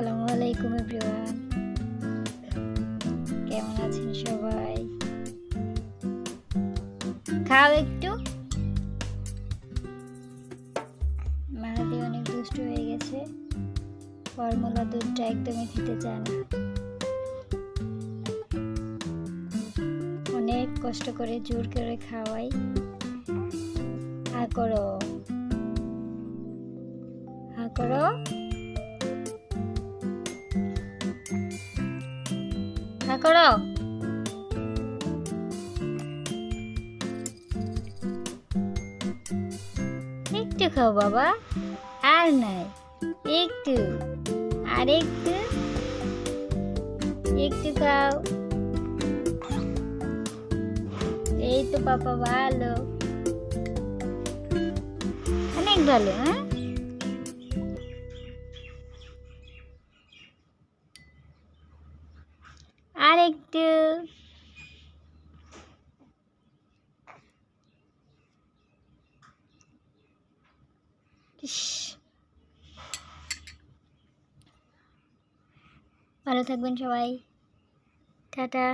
আসসালামু আলাইকুম এভরিওয়ান। কেমন আছেন সবাই? খাও একটু। মাহাদি অনেক দুষ্ট হয়ে গেছে। ফর্মুলা দুধটা একদমই খেতে চায় না। অনেক কষ্ট করে জোর করে খাওয়াই। হা করো। হা করো। হা করো। একটু খাও বাবা। আর নাই একটু। আর একটু। একটু খাও। এই তো পাপা ভালো। অনেক ভালো হ্যাঁ? আর একটু ভালো থাকবেন সবাই। টাটা।